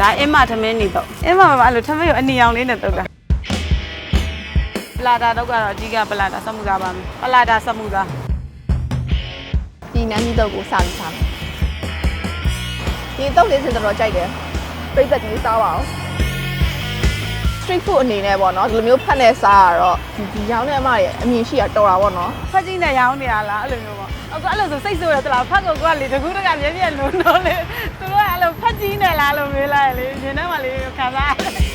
ဒါအင်းမသမင်းနေတော့အင်းမမှာအဲ့လိုသမင်းကိုအနီအောင်လေးနဲ့တုတ်တာပလာတာတော့ကတော့အကြီးကပလာတာစမှုသားပါမယ်ပလာတာစမှုသားဒီနန်းကြီးတော့ကိုစပြီးစားမယ်ဒီတော့လေးစင်တော်တော်ကြိုက်တယ်ပြိသက်ကြီးစားပါအောင် street food အနေနဲ့ပေါ့နော်ဒီလိုမျိုးဖတ်နေစားရတော့ဒီဒီရောင်းတဲ့အမရဲ့အမြင်ရှိရတော်တာပေါ့နော်ဖက်ကြီးနဲ့ရောင်းနေရလားအဲ့လိုမျိုးပေါ့အခုအဲ့လိုဆိုစိတ်ဆိုးရသလားဖက်ကိုကလေတကူးတကမြဲမြဲလုံးတော့လေသူတို့က အဲ့လိုဖက်ကြီးနဲ့လားလို့မေးလိုက်လေရှင်ထဲမှာလေးခံစားရတယ်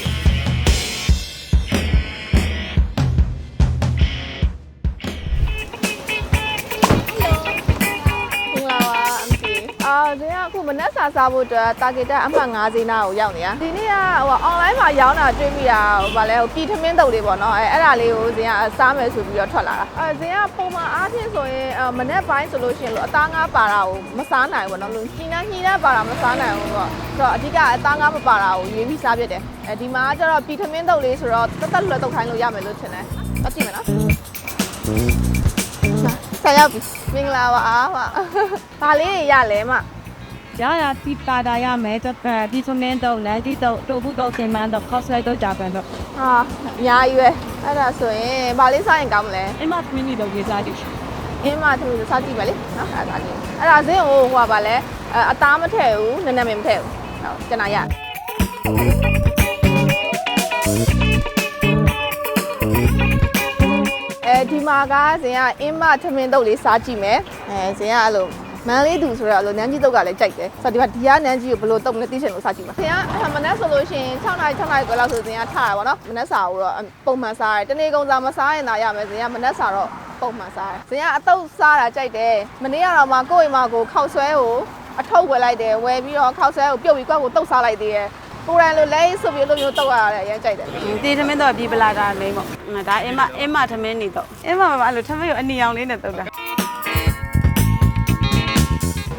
မနက်စာစားဖို့အတွက်တာဂက်တက်အမှတ်5ဈေးနာကိုရောက်နေတာဒီနေ့ကဟို online မှာရောင်းတာတွေ့မိတာဟိုဗာလဲဟိုပြည်ထမင်းတုပ်လေးပေါ့နော်အဲအဲ့ဒါလေးကိုဈေးကစားမယ်ဆိုပြီးတော့ထွက်လာတာအဲဈေးကပုံမှန်အားဖြင့်ဆိုရင်အမနက်ပိုင်းဆိုလို့ရှိရင်လို့အသားငါးပါတာကိုမစားနိုင်ဘူးပေါ့နော်လို့ညှိနှမ်းညှိနှမ်းပါတာမစားနိုင်ဘူးပေါ့ဆိုတော့အဓိကအသားငါးမပါတာကိုရွေးပြီးစားပြတယ်အဲဒီမှာကျတော့ပြည်ထမင်းတုပ်လေးဆိုတော့တက်တက်လွယ်တုပ်ခိုင်းလို့ရမယ်လို့ထင်တယ်အကြည့်မယ်နော်ဆက်ရောက်ပြီမင်္ဂလာပါအားမဘာလေးတွေရလဲမ ရရတိပါတာရမယ်တော့ဒီဆိုမင်းတော့လည်းဒီတော့တို့ဘူးတော့စင်မန်းတော့ cost လိုက်တော့ကြပန်တော့ဟာအများကြီးပဲအဲ့ဒါဆိုရင်ဘာလေးစားရင်ကောင်းမလဲအင်းမသမင်းနေတော့ရေးစားကြည့်အင်းမသူတို့စားကြည့်မယ်လေနော်အဲ့ဒါလေးအဲ့ဒါဇင်းကိုဟိုကဘာလဲအအသားမထည့်ဘူးနည်းနည်းမထည့်ဘူးဟုတ်ကျွန်တော်ရအဲဒီမှာကဇင်ကအင်းမထမင်းတုပ်လေးစားကြည့်မယ်အဲဇင်ကအဲ့လို မန်းလေးသူဆိုတော့အဲ့လိုနန်းကြီးတုပ်ကလည်းကြိုက်တယ်ဆိုတော့ဒီမှာဒီကနန်းကြီးကိုဘယ်လိုတုပ်မလဲသိချင်လို့စားကြည့်ပါဇင်ကမနက်ဆိုလို့ရှိရင်6နာရီ6နာရီခွဲလောက်ဆိုဇင်ကထားတာပေါ့နော်မနက်စာကိုတော့ပုံမှန်စားတယ်တနေ့ကုန်စာမစားရင်သာရမယ်ဇင်ကမနက်စာတော့ပုံမှန်စားတယ်ဇင်ကအတုပ်စားတာကြိုက်တယ်မနေ့ကတော့မှကိုယ့်အိမ်မှာကိုခောက်ဆွဲကိုအထုပ်ဝယ်လိုက်တယ်ဝယ်ပြီးတော့ခောက်ဆွဲကိုပြုတ်ပြီးကွက်ကိုတုပ်စားလိုက်သေးတယ်ကိုယ်တိုင်လိုလဲဆိုပြီးလိုမျိုးတုပ်ရတယ်အရင်ကြိုက်တယ်ဒီသမင်းတော့ပြီးပလာတာလိမ့်ပေါ့ဒါအင်းမအင်းမသမင်းနေတော့အင်းမမှာအဲ့လိုသမင်းကိုအနီအောင်လေးနဲ့တုတ်တာ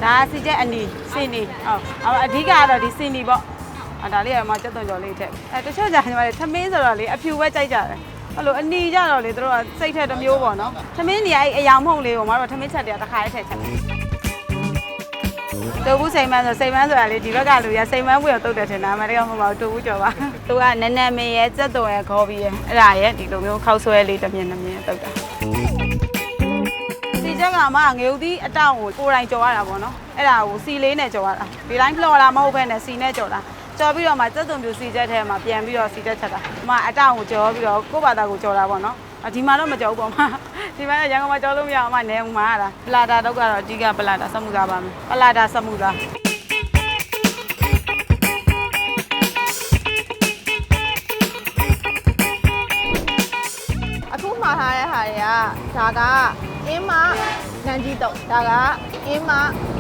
ဒါစီချက်အနီစင်နီဟုတ်အဓိကကတော့ဒီစင်နီပေါ့အဲဒါလေးကမှစက်သွန်ကြော်လေးထည့်အဲတချို့ကြာညီမလေးသမင်းဆိုတော့လေအဖြူပဲကြိုက်ကြတယ်အဲ့လိုအနီကြတော့လေတို့ကစိတ်ထက်တစ်မျိုးပေါ့နော်သမင်းနေအဲ့အယောင်မဟုတ်လေးကိုမတို့သမင်းချက်တည်းတစ်ခါလေးထည့်ချက်တူဘူးစိန်မန်းဆိုစိန်မန်းဆိုတာလေဒီဘက်ကလူရစိန်မန်းဘူးရတုတ်တယ်ထင်တာအမတွေကမဟုတ်ပါဘူးတူဘူးကြော်ပါသူကနန်းနန်းမင်းရဲ့စက်သွန်ရဲ့ခေါ်ပြီးရဲ့အဲ့ဒါရဲ့ဒီလိုမျိုးခောက်ဆွဲလေးတစ်မြင်တစ်မြင်တုတ်တာ စီချက်ကမှငေဦးသီးအတောင်ကိုကိုယ်တိုင်ကြော်ရတာပေါ့နော်အဲ့ဒါကိုစီလေးနဲ့ကြော်ရတာဒီတိုင်းလှော်လာမဟုတ်ဘဲနဲ့စီနဲ့ကြော်တာကြော်ပြီးတော့မှစက်သွန်ပြူစီချက်ထဲမှာပြန်ပြီးတော့စီချက်ချက်တာဒီမှာအတောင်ကိုကြော်ပြီးတော့ကိုယ့်ဘာသာကိုကြော်တာပေါ့နော်အဒီမှာတော့မကြောက်ဘူးပေါ့မှာဒီမှာရန်ကုန်မှာကြော်လို့မရအောင်အမနေဦးမှာလားပလာတာတော့ကတော့အကြီးကပလာတာစမှုသားပါမယ်ပလာတာစမှုသား ဒါကအင်းမနန်းကြီးတုပ်ဒါကအင်းမ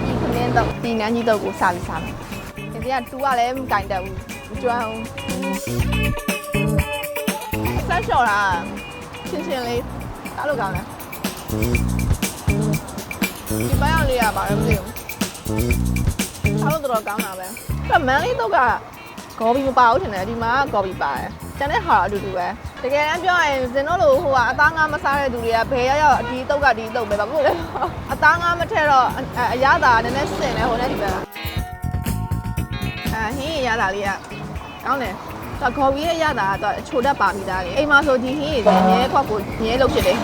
ဒီခမင်းတုပ်ဒီနန်းကြီးတုပ်ကိုစားပြီးစားမယ်ဒီကတူကလည်းမကင်တတ်ဘူးမကျွမ်းဘူးဆက်လျှော်တာချင်းချင်းလေးအားလို့ကောင်းတယ်ဒီပိုင်းအောင်လေးရပါတယ်မသိဘူးအားလို့တော်တော်ကောင်းတာပဲအဲ့မန်းလေးတုပ်ကဂေါ်ဘီမပါဘူးထင်တယ်ဒီမှာကဂေါ်ဘီပါတယ်ကျန်တဲ့ဟာအတူတူပဲ တကယ်တမ်းပြောရင်ဇင်တို့လိုဟိုကအသားငါးမစားတဲ့သူတွေကဘယ်ရောက်ရောက်အဒီတုပ်ကဒီတုပ်ပဲဘာလို့လဲအသားငါးမထည့်တော့အရသာနည်းနည်းစင်လဲဟိုနဲ့ဒီဘက်ကအဲဟင်းရတာလေးကကောင်းတယ်တော့ခေါ်ပြီးရတာကတော့ချိုတတ်ပါမိသားလေအိမ်မှာဆိုဒီဟင်းတွေညဲခွက်ကိုညဲလုပ်ဖြစ်တယ်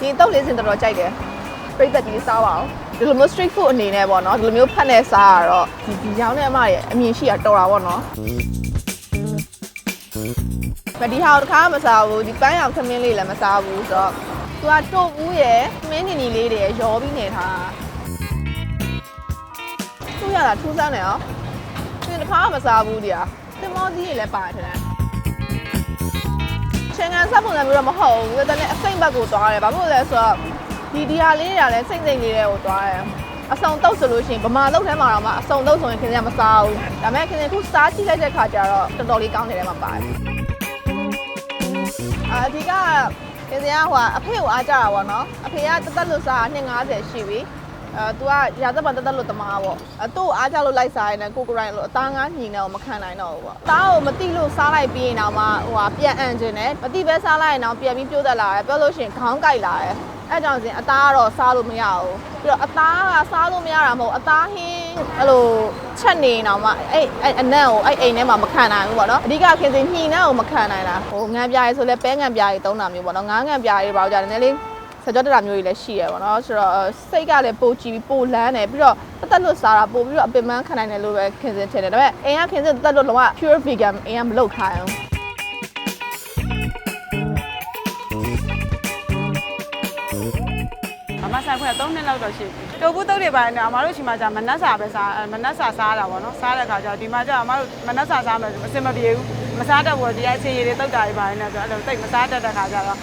ဒီတုပ်လေးစင်တော်တော်ကြိုက်တယ်ပြိသက်ကြီးစားပါအောင်ဒီလိုမျိုး street food အနေနဲ့ပေါ့နော်ဒီလိုမျိုးဖတ်နေစားရတော့ဒီဒီရောင်းတဲ့အမရဲ့အမြင်ရှိရတော်တာပေါ့နော် မဒီဟာကိုတစ်ခါမှမစားဘူးဒီပန်းရောင်ခမင်းလေးလည်းမစားဘူးဆိုတော့သူကတုတ်ဦးရယ်ခမင်းနီနီလေးတွေရယ်ရောပြီးနေထားတာသူရတာထူးဆန်းတယ်ရောဒီတစ်ခါမှမစားဘူးဒီဟာတင်မောသီးတွေလည်းပါတယ်ထင်တယ်ချင်းကန်စားပုံစံမျိုးတော့မဟုတ်ဘူးဒါနဲ့အစိမ့်ဘက်ကိုသွားတယ်ဘာလို့လဲဆိုတော့ဒီဒီဟာလေးတွေကလည်းစိမ့်စိမ့်လေးတွေကိုသွားတယ်အစုံတုတ်ဆိုလို့ရှိရင်ဗမာတုတ်ထဲမှာတော့မှအစုံတုတ်ဆိုရင်ခင်ဗျာမစားဘူးဒါပေမဲ့ခင်ဗျာခုစားကြည့်လိုက်တဲ့ခါကျတော့တော်တော်လေးကောင်းနေတယ်မှာပါတယ် အာအဓိကခင်ဗျာဟိုအဖေကိုအားကြတာပေါ့နော်အဖေကတသက်လို့စား250ရှိပြီအဲ तू ကရာသက်ပံတက်တက်လို့တမားပေါ့အဲသူ့ကိုအားကြလို့လိုက်စားရင်လည်းကိုကိုရိုင်းလို့အသားငါးညီနေတော့မခံနိုင်တော့ဘူးပေါ့သားကိုမတိလို့စားလိုက်ပြီးရင်တော့မှဟိုဟာပြန်အန်ကျင်တယ်မတိပဲစားလိုက်ရင်တော့ပြန်ပြီးပြိုးသက်လာတယ်ပြောလို့ရှိရင်ခေါင်းကိုက်လာတယ် အဲကြောင့်စင်အသားကတော့စားလို့မရဘူးပြီးတော့အသားကစားလို့မရတာမဟုတ်အသားဟင်းအဲ့လိုချက်နေအောင်မှအဲ့အဲ့အနံ့ကိုအဲ့အိမ်ထဲမှာမခံနိုင်ဘူးပေါ့နော်အဓိကခင်စင်ညှိနှံ့ကိုမခံနိုင်တာဟိုငံပြားရေးဆိုလဲပဲငံပြားရေးသုံးတာမျိုးပေါ့နော်ငါးငံပြားရေးပါတော့ကြာတယ်နည်းလေးစကြောတတာမျိုးကြီးလည်းရှိရပေါ့နော်ဆိုတော့စိတ်ကလည်းပိုကြည့်ပြီးပိုလန်းတယ်ပြီးတော့တက်တက်လွတ်စားတာပိုပြီးတော့အပင်ပန်းခံနိုင်တယ်လို့ပဲခင်စင်ထင်တယ်ဒါပေမဲ့အိမ်ကခင်စင်တက်တက်လွတ်လုံးဝ pure vegan အိမ်ကမလုပ်ခိုင်း မမဆိုင်ခွင့်3နှစ်လောက်တော့ရှိပြီ။တိုဘူးတုတ်တွေပါနေအမတို့ရှိမှじゃမနက်စာပဲစားမနက်စာစားတာပေါ့နော်။စားတဲ့ခါကျဒီမှာကျအမတို့မနက်စာစားမယ်အစင်မပြေဘူး။မစားတတ်ဘူးဒီအချင်းရည်တွေတုတ်တာတွေပါနေတော့အဲ့လိုတိတ်မစားတတ်တဲ့ခါကျတော့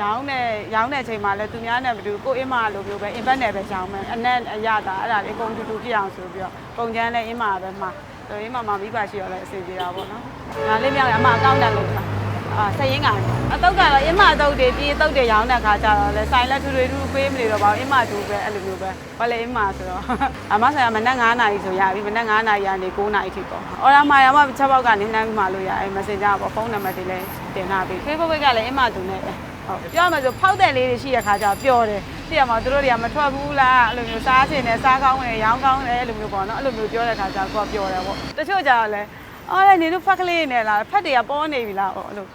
ရောင်းနေရောင်းတဲ့အချိန်မှာလဲသူများနဲ့မတူကိုအင်းမလိုမျိုးပဲ invest နဲ့ပဲရောင်းမယ်။အနက်အရတာအဲ့ဒါလေးအကုန်တူတူပြအောင်ဆိုပြီးတော့ပုံချမ်းလဲအင်းမပဲမှာ။ဆိုအင်းမမှာမိဘရှိရလဲအစီပြေတာပေါ့နော်။ဒါလေးမြောက်ရအမအကောင့်တက်လို့တာ။ အာဆက်ရင်ကအတုတ်ကတော့အင်းမအတုတ်တွေပြေးတုတ်တွေရောင်းတဲ့ခါကျတော့လဲဆိုင်လက်ထူတွေထူပေးမနေတော့ပါဘူးအင်းမတူပဲအဲ့လိုမျိုးပဲဘာလဲအင်းမဆိုတော့အမဆိုင်ကမနက်9နာရီဆိုရပြီမနက်9နာရီကနေ9နာရီထိပေါ့အော်ရမာရမချက်ပေါက်ကနေနှမ်းပြီးမှလို့ရအဲ messenger ပေါ့ဖုန်းနံပါတ်တွေလည်းတင်ထားပြီး Facebook ကလည်းအင်းမတူနဲ့ဟုတ်ပြောမှဆိုဖောက်တဲ့လေးတွေရှိရခါကျတော့ပျော်တယ်သိရမှာတို့တွေကမထွက်ဘူးလားအဲ့လိုမျိုးစားချင်တယ်စားကောင်းတယ်ရောင်းကောင်းတယ်အဲ့လိုမျိုးပေါ့နော်အဲ့လိုမျိုးပြောတဲ့ခါကျတော့ကိုကပျော်တယ်ပေါ့တချို့ကြတော့လဲအော်လေနေတို့ဖက်ကလေးနေလားဖက်တွေကပေါ်နေပြီလားဟောအဲ့လိုအော်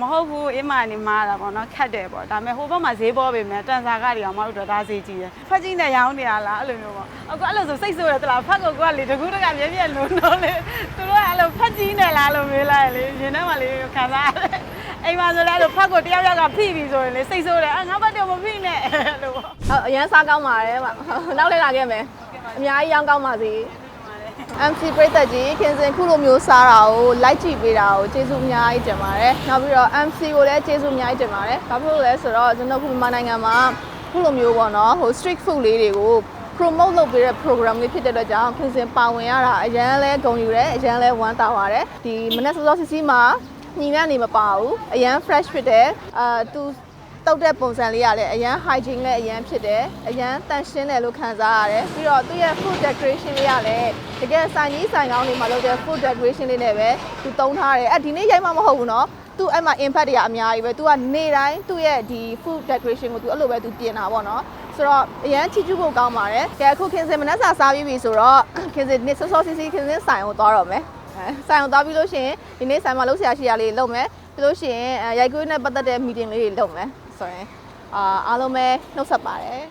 မဟုတ်ဘူးအင်းမနေမားတာပေါ့နော်ခတ်တယ်ပေါ့ဒါပေမဲ့ဟိုဘက်မှာဈေးပေါ်ပေမဲ့တန်စာကတွေအောင်မတို့တော့ဒါဈေးကြီးတယ်ဖက်ကြီးနဲ့ရောင်းနေရလားအဲ့လိုမျိုးပေါ့အခုအဲ့လိုဆိုစိတ်ဆိုးရတလားဖက်ကိုကလေတကူးတကမြဲမြဲလုံးတော့လေသူတို့ကအဲ့လိုဖက်ကြီးနဲ့လားလို့မေးလိုက်လေရင်ထဲမှာလေခံစားရတယ်အိမ်မှာဆိုလည်းအဲ့လိုဖက်ကိုတယောက်ယောက်ကဖိပြီဆိုရင်လေစိတ်ဆိုးတယ်အာငါဘက်တော့မဖိနဲ့အဲ့လိုပေါ့ဟုတ်အရန်စားကောင်းပါတယ်ဗျနောက်လည်းလာခဲ့မယ်အများကြီးရောင်းကောင်းပါစေ MC ပရိသတ်ကြီးခင်စင်ခုလိုမျိုးစားတာကို like ကြည့်ပေးတာကိုကျေးဇူးအများကြီးတင်ပါတယ်နောက်ပြီးတော့ MC ကိုလည်းကျေးဇူးအများကြီးတင်ပါတယ်ဘာဖြစ်လို့လဲဆိုတော့ကျွန်တော်ခုမြန်မာနိုင်ငံမှာခုလိုမျိုးပေါ့နော်ဟို street food လေးတွေကို promote လုပ်ပေးတဲ့ program လေးဖြစ်တဲ့အတွက်ကြောင့်ခင်စင်ပါဝင်ရတာအရန်လဲဂုဏ်ယူတယ်အရန်လဲဝမ်းသာပါတယ်ဒီမနက်စောစောစီစီမှာညီနဲ့နေမပါဘူးအရန် fresh ဖြစ်တယ်အာသူ တောက်တဲ့ပုံစံလေးကလည်းအရန် hygiene လည်းအရန်ဖြစ်တယ်အရန်တန်ရှင်းတယ်လို့ခံစားရတယ်ပြီးတော့သူ့ရဲ့ food decoration လေးကလည်းတကယ်ဆိုင်ကြီးဆိုင်ကောင်းတွေမှာလုပ်တဲ့ food decoration လေးနဲ့ပဲသူတုံးထားတယ်အဲ့ဒီနေ့ရိုက်မှမဟုတ်ဘူးเนาะသူအဲ့မှာ impact တွေကအများကြီးပဲသူကနေတိုင်းသူ့ရဲ့ဒီ food decoration ကိုသူအဲ့လိုပဲသူပြင်တာပေါ့เนาะဆိုတော့အရန်ချီကျူးဖို့ကောင်းပါတယ်ကဲအခုခင်စင်မနက်စာစားပြီးပြီဆိုတော့ခင်စင်နေ့စောစောစီးစီးခင်စင်ဆိုင်ကိုသွားတော့မယ်အဲဆိုင်ကိုသွားပြီးလို့ရှိရင်ဒီနေ့ဆိုင်မှာလုပ်ဆရာရှိရလေးလုပ်မယ်ပြီးလို့ရှိရင်အဲရိုက်ကွေးနဲ့ပတ်သက်တဲ့ meeting လေးတွေလုပ်မယ် ဆိုရင်အာအားလုံးပဲနှုတ်ဆက်ပါတယ်